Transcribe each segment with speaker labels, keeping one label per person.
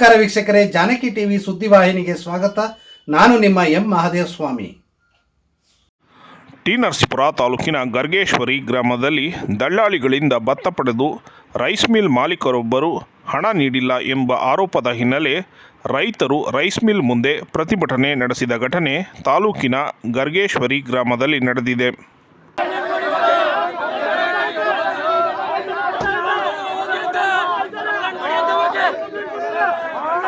Speaker 1: ನಮಸ್ಕಾರ ವೀಕ್ಷಕರೇ, ಜಾನಕಿ ಟಿವಿ ಸುದ್ದಿವಾಹಿನಿಗೆ ಸ್ವಾಗತ. ನಾನು ನಿಮ್ಮ ಎಂ ಮಹಾದೇವ ಸ್ವಾಮಿ
Speaker 2: ಟಿ ನರಸೀಪುರ ತಾಲೂಕಿನ ಗರ್ಗೇಶ್ವರಿ ಗ್ರಾಮದಲ್ಲಿ ದಳ್ಳಾಳಿಗಳಿಂದ ಭತ್ತ ಪಡೆದು ರೈಸ್ ಮಿಲ್ ಮಾಲೀಕರೊಬ್ಬರು ಹಣ ನೀಡಿಲ್ಲ ಎಂಬ ಆರೋಪದ ಹಿನ್ನೆಲೆ ರೈತರು ರೈಸ್ ಮಿಲ್ ಮುಂದೆ ಪ್ರತಿಭಟನೆ ನಡೆಸಿದ ಘಟನೆ ತಾಲೂಕಿನ ಗರ್ಗೇಶ್ವರಿ ಗ್ರಾಮದಲ್ಲಿ ನಡೆದಿದೆ.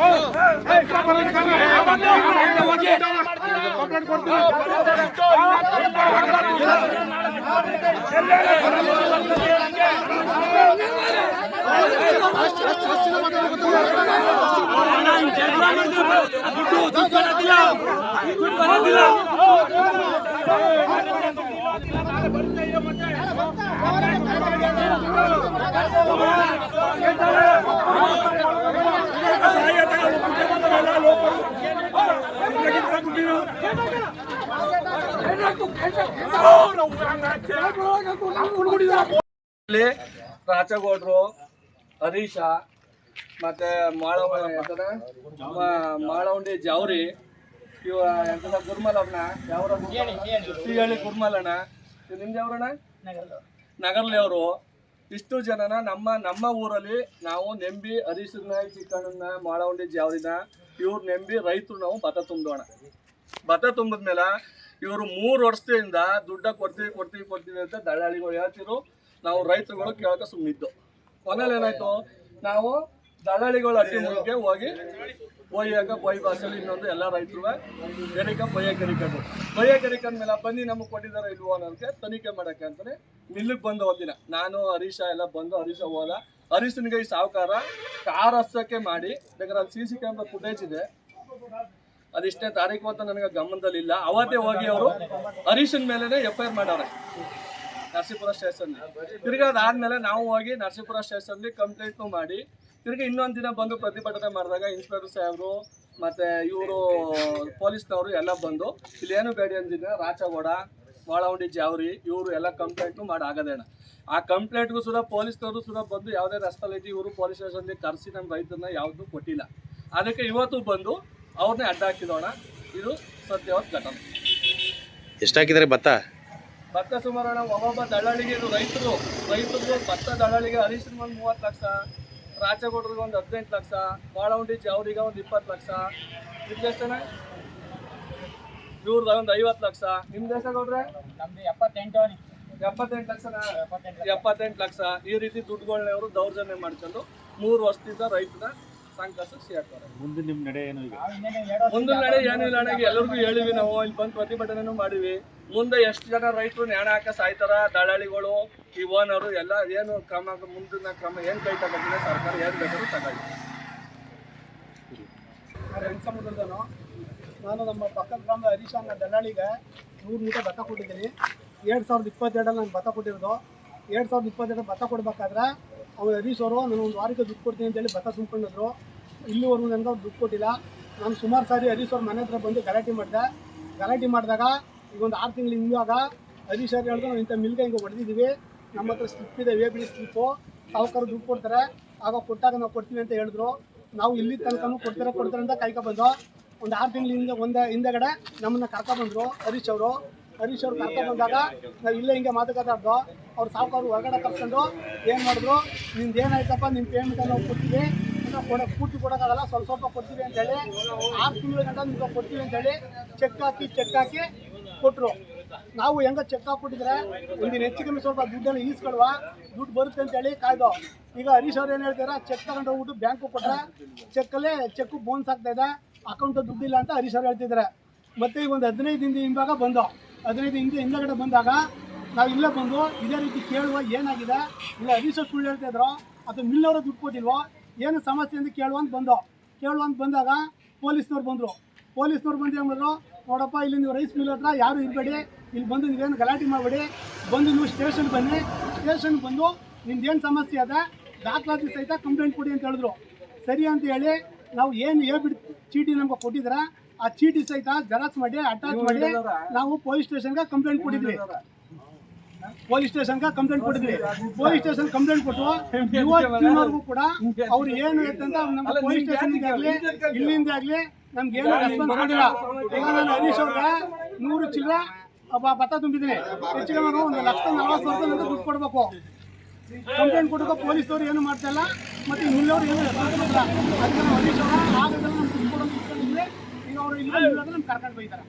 Speaker 3: ಇಲ್ಲಿ ರಾಚಗೌಡ್ರು ಹರೀಶ ಮತ್ತೆ ಮಾಳವಂಡಿ ಜಾವ್ರಿ ಇವ ಎಂತದ ಗುರ್ಮಲಣ್ಣ ಯಾವ ಇವ್ ನಿಮ್ದು ಯಾವ್ರಣ್ಣ? ನಗರ್ಲಿ ಅವರು ಇಷ್ಟು ಜನನ ನಮ್ಮ ನಮ್ಮ ಊರಲ್ಲಿ ನಾವು ನೆಂಬಿ ಹರೀಶನ ಚಿಕ್ಕಣ್ಣನ ಮಾಳವಂಡಿ ಜಾವರಿನ, ಇವ್ರು ನೆಂಬಿ ರೈತರು ನಾವು ಭತ್ತ ತುಂಬೋಣ ಭತ್ತ ತುಂಬಿದ್ಮೇಲೆ ಇವರು ಮೂರು ವರ್ಷದಿಂದ ದುಡ್ಡ ಕೊಡ್ತೀವಿ ಕೊಡ್ತೀವಿ ಕೊಡ್ತೀವಿ ಅಂತ ದಳ್ಳಾಳಿಗಳು ಹೇಳ್ತಿರು ನಾವು ರೈತರುಗಳು ಕೇಳಕ ಸುಮ್ಮಿದ್ದು ಕೊನೆಯಲ್ಲಿ ಏನಾಯ್ತು? ನಾವು ದಳ್ಳಾಳಿಗಳ ಅಡ್ಡಿ ಹೋಗಿ ಬೊಯ್ಯಾಗ ಪೊಯ್ ಭಾಷೆಯಲ್ಲಿ ಇನ್ನೊಂದು ಎಲ್ಲ ರೈತರು ಗರಿಕ ಬೊಯ್ಯ ಗರಿಕೊಂಡು ಬೊಯ್ಯ ಮೇಲೆ ಬನ್ನಿ ನಮಗೆ ಕೊಟ್ಟಿದ್ದಾರೆ ಇಲ್ವೋ ಅನ್ನೋದಕ್ಕೆ ತನಿಖೆ ಮಾಡಕ್ಕೆ ಅಂತಾನೆ ಮಿಲ್ಲಿಗೆ ಬಂದು ಒಂದಿನ ನಾನು, ಹರೀಶ ಎಲ್ಲ ಬಂದು ಹರೀಶ ಹೋದ ಹರೀಶನಿಗೆ ಈ ಸಾವುಕಾರ ಕಾರ್ ಹಚ್ಚಕ್ಕೆ ಮಾಡಿ, ಬೇಕಾದ್ರೆ ಅಲ್ಲಿ ಸಿ ಸಿ ಕ್ಯಾಮ್ರಾ ಫುಟೇಜ್ ಇದೆ. ಅದಿಷ್ಟೇ ತಾರೀಕು ಅಂತ ನನಗೆ ಗಮನದಲ್ಲಿ ಇಲ್ಲ. ಅವತ್ತೇ ಹೋಗಿ ಅವರು ಹರೀಶನ್ ಮೇಲೇ ಎಫ್ ಐ ಆರ್ ಮಾಡವ್ರೆ. ನರಸೀಪುರ ಸ್ಟೇಷನ್ ತಿರ್ಗಿ ಅದಾದ್ಮೇಲೆ ನಾವು ಹೋಗಿ ನರಸೀಪುರ ಸ್ಟೇಷನ್ಲಿ ಕಂಪ್ಲೇಂಟ್ ಮಾಡಿ ತಿರ್ಗಿ ಇನ್ನೊಂದು ದಿನ ಬಂದು ಪ್ರತಿಭಟನೆ ಮಾಡಿದಾಗ ಇನ್ಸ್ಪೆಕ್ಟರ್ ಸಾಹೇಬರು ಮತ್ತೆ ಇವರು ಪೊಲೀಸ್ನವರು ಎಲ್ಲ ಬಂದು ಇಲ್ಲಿ ಏನು ಬೇಡಿ ಅಂದಿದ್ದ ರಾಚಗೌಡ ವಾಳವಂಡಿ ಜಾವರಿ ಇವರು ಎಲ್ಲ ಕಂಪ್ಲೇಂಟು ಮಾಡಿ ಆಗದೇಣ ಆ ಕಂಪ್ಲೇಂಟ್ಗೂ ಸುಧಾ ಪೊಲೀಸ್ನವರು ಸುಧಾ ಬಂದು ಯಾವುದೇ ರೆಸ್ಪಾಲಿಟಿ ಇವರು ಪೊಲೀಸ್ ಸ್ಟೇಷನ್ಗೆ ಕರೆಸಿ ನಮ್ಮ ರೈತರನ್ನ ಯಾವುದೂ ಕೊಟ್ಟಿಲ್ಲ. ಅದಕ್ಕೆ ಇವತ್ತು ಬಂದು ಅವ್ರನ್ನೇ ಅಡ್ಡ ಹಾಕಿದೋಣ. ಇದು ಸತ್ಯವಾದ ಘಟನೆ.
Speaker 4: ಎಷ್ಟಾಕಿದ್ರೆ ಭತ್ತ?
Speaker 3: ಭತ್ತ ಸುಮಾರು ಒಬ್ಬೊಬ್ಬ ದಳ್ಳಾಳಿಗೆ ಇದು ರೈತರು. ರೈತರು ಭತ್ತ ದಳ್ಳಾಳಿಗೆ ಹರೀಶ್ ಒಂದು ಮೂವತ್ತು ಲಕ್ಷ. ರಾಚಗೌಡ್ರಿಗೆ ಒಂದು ಹದಿನೆಂಟು ಲಕ್ಷ ಮಾಳವಂಡಿ ಅವ್ರಿಗೆ ಒಂದು ಇಪ್ಪತ್ತು ಲಕ್ಷ. ನಿಮ್ದೆಷ್ಟನ ಇವ್ರದ್ದು ಒಂದು ಐವತ್ತು ಲಕ್ಷ. ನಿಮ್ದು ದೇಶ
Speaker 5: ನಮ್ದು ಎಪ್ಪತ್ತೆಂಟು
Speaker 3: ಎಪ್ಪತ್ತೆಂಟು ಲಕ್ಷ. ಎಪ್ಪತ್ತೆಂಟು ಲಕ್ಷ. ಈ ರೀತಿ ದುಡ್ಡುಗಳನ್ನ ಅವರು ದೌರ್ಜನ್ಯ ಮಾಡ್ಕೊಂಡು ಮೂರು ವರ್ಷದಿಂದ ರೈತನ
Speaker 4: ಮುಂದೆ ನಿಮ್ಮ ನಡೆ ಏನು ಈಗ?
Speaker 3: ಮುಂದಿನ ನಡೆ ಏನಿಲ್ಲ ಅಣ್ಣಗೆ ಎಲ್ಲರಿಗೂ ಹೇಳಿವಿ ನಾವು ಇಲ್ಲಿ ಬಂದು ಪ್ರತಿಭಟನೆನೂ ಮಾಡಿವಿ. ಮುಂದೆ ಎಷ್ಟು ಜನ ರೈತರು ನ್ಯಾಣ ಹಾಕ ಸಾಯ್ತಾರ ದಳ್ಳಾಳಿಗಳು ಈ ಓನರು ಎಲ್ಲ ಏನು ಕ್ರಮ ಮುಂದಿನ ಕ್ರಮ ಏನು ಕೈ ತಗೊಂಡಿದೆ ಸರ್ಕಾರ ಏನು ಬೇಕಾದ್ರೂ ತಗೊಳ್ಳಿ.
Speaker 6: ಸಮುದ್ರದನು ನಾನು ನಮ್ಮ ಪಕ್ಕದ ಗ್ರಾಮದ ಹರೀಶ್ ಅನ್ನೋ ದಲ್ಲಾಳಿಗೆ ನೂರು ಮೀಟರ್ ಭತ್ತ ಕೊಟ್ಟಿದ್ದೀನಿ. ಎರಡು ಸಾವಿರದ ಇಪ್ಪತ್ತೆರಡಲ್ಲಿ ನಾನು ಭತ್ತ ಕೊಟ್ಟಿರೋದು. ಎರಡು ಸಾವಿರದ ಇಪ್ಪತ್ತೆರಡು ಭತ್ತ ಕೊಡಬೇಕಾದ್ರೆ ಅವ್ರು ಹರೀಶ್ ಅವರು ನಾನು ಒಂದು ವಾರಕ್ಕೆ ದುಡ್ಡು ಕೊಡ್ತೀನಿ ಅಂತೇಳಿ ಭತ್ತ ತುಂಬ್ಕೊಂಡಿದ್ರು ಇಲ್ಲಿವರೆಗೂ ನನಗೆ ದುಡ್ಡು ಕೊಟ್ಟಿಲ್ಲ. ನಾನು ಸುಮಾರು ಸಾರಿ ಹರೀಶ್ ಅವ್ರ ಮನೆ ಹತ್ರ ಬಂದು ಗಲಾಟೆ ಮಾಡಿದೆ. ಗಲಾಟೆ ಮಾಡಿದಾಗ ಈಗ ಒಂದು ಆರು ತಿಂಗಳು ಹಿಂದಾಗ ಹರೀಶ್ ಅವ್ರು ಹೇಳಿದ್ರು, ನಾವು ಇಂಥ ಮಿಲ್ಗೆ ಹಿಂಗೆ ಹೊಡೆದಿದ್ದೀವಿ. ನಮ್ಮ ಹತ್ರ ಸ್ಲಿಪ್ ಇದೆ ವೇ ಬಿಡಿ ಸ್ಲಿಪ್ಪು ಸಾವುಕಾರ ದುಡ್ಡು ಕೊಡ್ತಾರೆ. ಆಗ ಕೊಟ್ಟಾಗ ನಾವು ಕೊಡ್ತೀವಿ ಅಂತ ಹೇಳಿದ್ರು. ನಾವು ಇಲ್ಲಿ ತನಕನೂ ಕೊಡ್ತಾರೆ ಕೊಡ್ತಾರೆ ಅಂತ ಕಾಯ್ಕೊಬಂದು ಒಂದು ಆರು ತಿಂಗಳ ಹಿಂದೆ, ಒಂದು ಹಿಂದೆಗಡೆ ನಮ್ಮನ್ನು ಕರ್ಕೊಬಂದ್ರು ಹರೀಶ್ ಅವರು. ಹರೀಶ್ ಅವ್ರು ಕರ್ಕೊಬಂದಾಗ ನಾವು ಇಲ್ಲೇ ಹಿಂಗೆ ಮಾತುಕತೆ ಆಡ್ದು, ಅವ್ರು ಸಾವುಕಾರ ಹೊರಗಡೆ ಕರ್ಕೊಂಡು ಏನು ಮಾಡಿದ್ರು ನಿಮ್ದು ಏನಾಯ್ತಪ್ಪ ನಿಮ್ಮ ಪೇಮೆಂಟ್ ನಾವು ಕೊಡ್ತೀವಿ ಕೊಡೋ, ಪೂರ್ತಿ ಕೊಡೋಕ್ಕಾಗಲ್ಲ, ಸ್ವಲ್ಪ ಸ್ವಲ್ಪ ಕೊಡ್ತೀವಿ ಅಂತೇಳಿ ಆರು ತಿಂಗಳ ಗಂಟ ನಿಮ್ಗೆ ಕೊಡ್ತೀವಿ ಅಂತೇಳಿ ಚೆಕ್ ಹಾಕಿ ಚೆಕ್ ಹಾಕಿ ಕೊಟ್ಟರು ನಾವು ಹೆಂಗ ಚೆಕ್ ಹಾಕ್ಬಿಟ್ಟಿದ್ರೆ ಒಂದಿನ ಹೆಚ್ಚು ಕಮ್ಮಿ ಸ್ವಲ್ಪ ದುಡ್ಡನ್ನು ಈಸ್ಕೊಳ್ವ ದುಡ್ಡು ಬರುತ್ತೆ ಅಂತೇಳಿ ಕಾಯ್ದು. ಈಗ ಹರೀಶ್ ಅವ್ರು ಏನು ಹೇಳ್ತಾರೆ ಚೆಕ್ ತಗೊಂಡು ಹೋಗ್ಬಿಟ್ಟು ಬ್ಯಾಂಕು ಕೊಟ್ಟರೆ ಚೆಕ್ಕಲ್ಲೇ ಚೆಕ್ ಬೋನ್ಸ್ ಆಗ್ತಾ ಇದೆ ಅಕೌಂಟ್ ದುಡ್ಡಿಲ್ಲ ಅಂತ ಹರೀಶ್ ಅವ್ರು ಹೇಳ್ತಿದ್ದಾರೆ ಮತ್ತೆ ಈಗ ಒಂದು ಹದಿನೈದು ದಿನದ ಹಿಂಭಾಗ ಬಂದು. ಹದಿನೈದು ಹಿಂದೆ ಹಿಂದಗಡೆ ಬಂದಾಗ ನಾವು ಇಲ್ಲೇ ಬಂದು ಇದೇ ರೀತಿ ಕೇಳುವ ಏನಾಗಿದೆ? ಇಲ್ಲ ಹರೀಶ್ ಸುಳ್ಳು ಹೇಳ್ತಾ ಇದ್ರು. ಅದು ಮಿಲ್ಲವರು ದುಡ್ಡು ಕೊಟ್ಟಿಲ್ವೋ? ಏನು ಸಮಸ್ಯೆ ಅಂತ ಕೇಳುವ ಅಂತ ಬಂದು. ಕೇಳುವಂತ ಬಂದಾಗ ಪೊಲೀಸ್ನವ್ರು ಬಂದರು. ಪೊಲೀಸ್ನವ್ರು ಬಂದು ಏನು ನೋಡಪ್ಪ, ಇಲ್ಲಿ ನೀವು ರೈಸ್ ಮಿಲ್ ಹತ್ರ ಯಾರು ಇರಬೇಡಿ. ಇಲ್ಲಿ ಬಂದು ನೀವೇನು ಗಲಾಟೆ ಮಾಡಬೇಡಿ. ಬಂದು ನೀವು ಸ್ಟೇಷನ್ ಬನ್ನಿ. ಸ್ಟೇಷನ್ಗೆ ಬಂದು ನಿಮ್ದು ಏನು ಸಮಸ್ಯೆ ಅದ? ದಾಖಲಾತಿ ಸಹಿತ ಕಂಪ್ಲೇಂಟ್ ಕೊಡಿ ಅಂತ ಹೇಳಿದ್ರು. ಸರಿ ಅಂತ ಹೇಳಿ ನಾವು ಏನು ಹೇಳ್ಬಿಟ್ಟು ಚೀಟಿ ನಮ್ಗೆ ಕೊಟ್ಟಿದ್ರ ಆ ಚೀಟಿ ಸಹಿತ ಜೆರಾಕ್ಸ್ ಮಾಡಿ ಅಟ್ಯಾಚ್ ಮಾಡಿ ನಾವು ಪೊಲೀಸ್ ಸ್ಟೇಷನ್ಗೆ ಕಂಪ್ಲೇಂಟ್ ಕೊಟ್ಟಿದ್ವಿ. ಪೊಲೀಸ್ ಸ್ಟೇಷನ್ಗೆ ಕಂಪ್ಲೇಂಟ್ ಕೊಟ್ಟಿದ್ವಿ. ಪೊಲೀಸ್ ಸ್ಟೇಷನ್ ಕಂಪ್ಲೇಂಟ್ ಕೊಟ್ಟು ಇವತ್ತಿನವರೆಗೂ ಕೂಡ ಅವ್ರು ಏನು ಅಂತ ನಮ್ಮ ಪೊಲೀಸ್ ಸ್ಟೇಷನ್ ಆಗ್ಲಿ ಇಲ್ಲಿಂದ ಆಗ್ಲಿ ನಮ್ಗೆ ಏನು ರೆಸ್ಪಾನ್ಸ್ ಮಾಡಿಲ್ಲ ಈಗ ನಾನು ಹರೀಶ್ ಅವ್ರಿಗೆ ನೂರು ಚಿಲ್ಲರೆ ಒಬ್ಬ ಭತ್ತ ತುಂಬಿದ್ದೀನಿ. ಹೆಚ್ಚಿಗೆ ನಾನು ಒಂದು ಲಕ್ಷ ನಲವತ್ತು ಸಾವಿರ ರೂಪಾಯಿ ದುಡ್ಡು ಕೊಡ್ಬೇಕು. ಕಂಪ್ಲೇಂಟ್ ಕೊಡೋಕೆ ಪೊಲೀಸ್ನವ್ರು ಏನು ಮಾಡ್ತಾ ಇಲ್ಲ ಮತ್ತೆ ಇಲ್ಲವ್ರು ಏನು ರೆಸ್ಪಾನ್ಸ್ ಮಾಡಿಲ್ಲ ಅದಕ್ಕೆ ನಾವು ಹರೀಶ್ ಅವ್ರ ಆಗದಲ್ಲ ನಮ್ಗೆ ದುಡ್ಡು ಕೊಡೋದು ಅವರು ಇಲ್ಲ ಅಂದ್ರೆ ಕರ್ಕೊಂಡು ಹೋಗ್ತಾರೆ.